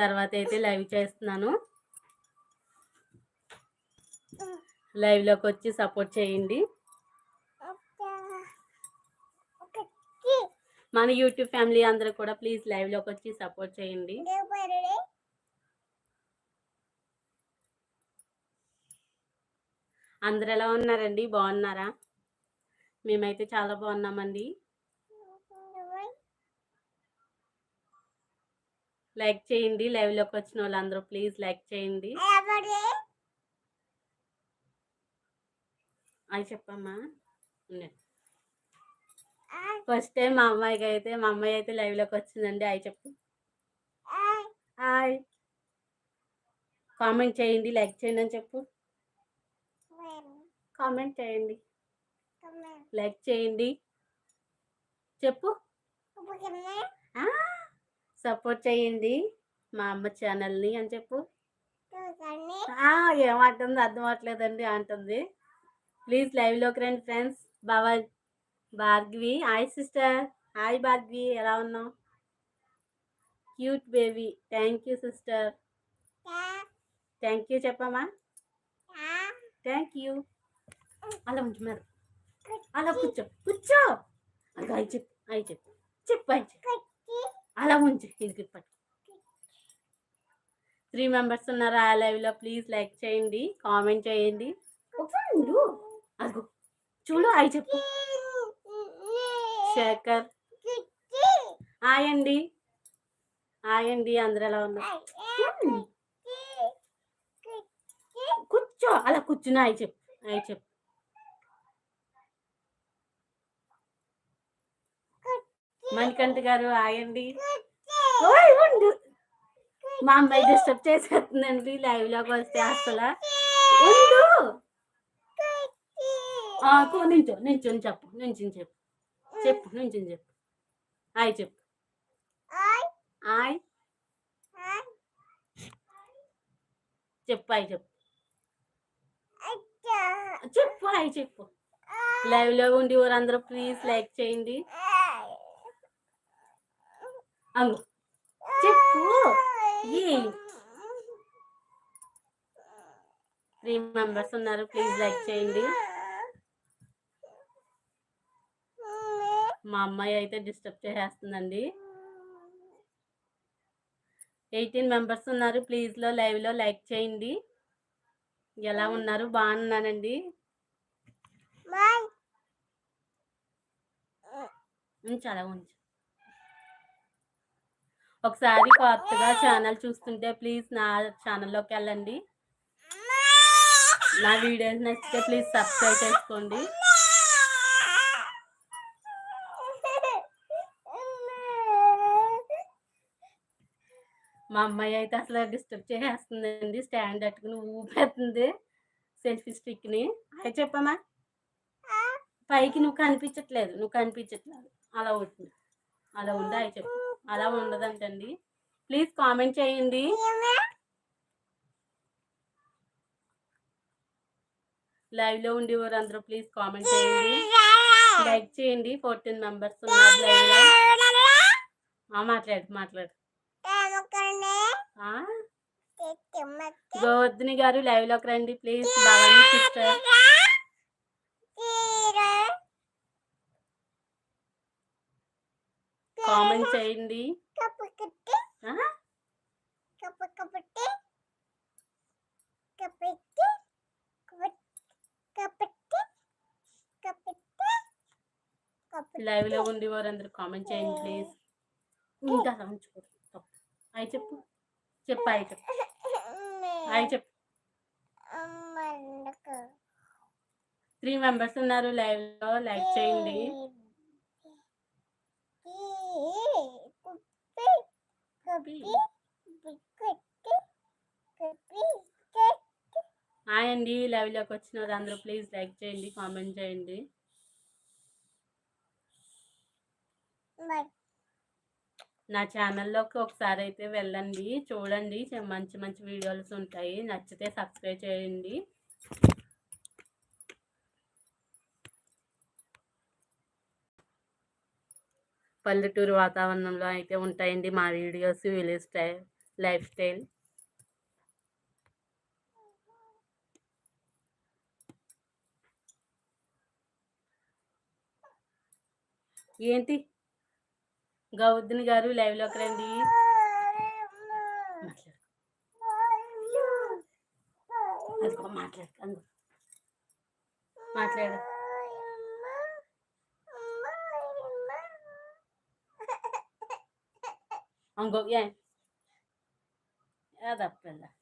తర్వాత అయితే లైవ్ చేస్తున్నాను. లైవ్లోకి వచ్చి సపోర్ట్ చేయండి. మన యూట్యూబ్ ఫ్యామిలీ అందరూ కూడా ప్లీజ్ లైవ్లోకి వచ్చి సపోర్ట్ చేయండి. అందరు ఎలా ఉన్నారండి? బాగున్నారా? మేమైతే చాలా బాగున్నామండి. లైక్ చేయండి. లైవ్లోకి వచ్చిన వాళ్ళందరూ ప్లీజ్ లైక్ చేయండి. అది చెప్పమ్మా. ఫస్ట్ టైం మా అమ్మాయికి అయితే మా అమ్మాయి అయితే లైవ్లోకి వచ్చిందండి. అవి చెప్పు. హాయ్. కామెంట్ చేయండి. లైక్ చేయండి అని చెప్పు. కామెంట్ చేయండి. లైక్ చేయండి. చెప్పు. సపోర్ట్ చేయండి మా అమ్మ ఛానల్ని అని చెప్పు. ఏమంటుంది? అర్థం అవట్లేదండి అంటుంది. ప్లీజ్ లైవ్లోకి రండి ఫ్రెండ్స్. బాబా Bhargavi. Hi sister. Hi Bhargavi. ఎలా ఉన్నావు? Cute baby. Thank you sister. Thank you చెప్పమ్మా. Thank you. అలా మరి. అలా కూర్చో. కూర్చో. అయి చెప్పు అయి చెప్పు. చెప్పు అయి చెప్పు. అలా ఉంచు ఇది పట్టు త్రీ మెంబర్స్ ఉన్నారు ఆ లైవ్లో ప్లీజ్ లైక్ చేయండి కామెంట్ చేయండి. ఒకసారి ఉండు. అదిగో చూడు అయి చెప్పు. శేఖర్. హాయ్ అండి అందరు ఎలా ఉన్నారు? కూర్చో అలా కూర్చుని అయి చెప్పు అయి చెప్పు. మణికంఠ గారు ఆయండి ఉండు. మా అమ్మాయి డిస్టర్బ్ చేసేస్తుందండి లైవ్లోకి వస్తే అసలు. ఉండు. నించు కూ నించో చెప్పు నించుని చెప్పు. చెప్పు నించుని చెప్పు. హాయ్ చెప్పు. హాయ్ చెప్పు హాయ్ చెప్పు. చెప్పు హాయ్ చెప్పు. లైవ్లో ఉండి వారందరూ ప్లీజ్ లైక్ చేయండి. అంగు చెప్పు. త్రీ మెంబర్స్ ఉన్నారు. ప్లీజ్ లైక్ చేయండి. మా అమ్మాయి అయితే డిస్టర్బ్ చేసేస్తుందండి. ఎయిటీన్ మెంబర్స్ ఉన్నారు. ప్లీజ్లో లైవ్లో లైక్ చేయండి. ఎలా ఉన్నారు? బాగున్నానండి ఉంచు అలా ఉంచు ఒకసారి కొత్తగా ఛానల్ చూస్తుంటే ప్లీజ్ నా ఛానల్లోకి వెళ్ళండి. నా వీడియోస్ నచ్చితే ప్లీజ్ సబ్స్క్రైబ్ చేసుకోండి. మా అమ్మాయి అయితే అసలు డిస్టర్బ్ చేసేస్తుందండి. స్టాండ్ పెట్టుకుని ఊపేస్తుంది సెల్ఫీ స్టిక్ని. అది చెప్పమ్మా. పైకి నువ్వు కనిపించట్లేదు. నువ్వు కనిపించట్లేదు. అలా ఉంటుంది అలా ఉంది. అవి చెప్పు. అలా ఉండదంటండి. ప్లీజ్ కామెంట్ చేయండి. లైవ్లో ఉండి అందరూ ప్లీజ్ కామెంట్ చేయండి. లైక్ చేయండి. ఫోర్టీన్ మెంబర్స్ ఉన్నారు లైవ్లో ఆ, మాట్లాడు మాట్లాడు? గోవర్ధని గారు లైవ్లోకి రండి ప్లీజ్. భవానీ సిస్టర్. కామెంట్ చేయండి? లైవ్లో ఉండి వారందరూ కామెంట్ చేయండి ప్లీజ్ ఇంకా ఉంచుకో అయి చెప్పు. చెప్పు అయి చెప్పు. అయి చెప్పు. త్రీ మెంబర్స్ ఉన్నారు. లైవ్లో లైక్ చేయండి. హాయ్ అండి లైవ్లోకి వచ్చిన అందరూ ప్లీజ్ లైక్ చేయండి కామెంట్ చేయండి. నా ఛానల్లోకి ఒకసారి అయితే వెళ్ళండి చూడండి మంచి మంచి వీడియోస్ ఉంటాయి నచ్చితే సబ్స్క్రైబ్ చేయండి. పల్లెటూరు వాతావరణంలో అయితే ఉంటాయండి మా videos village style life style. ఏంటి? గౌద్ని గారు లైవ్లోకి రండి. మాట్లాడు. మాట్లాడు. మాట్లాడు. Ang gugyan. Adap pala.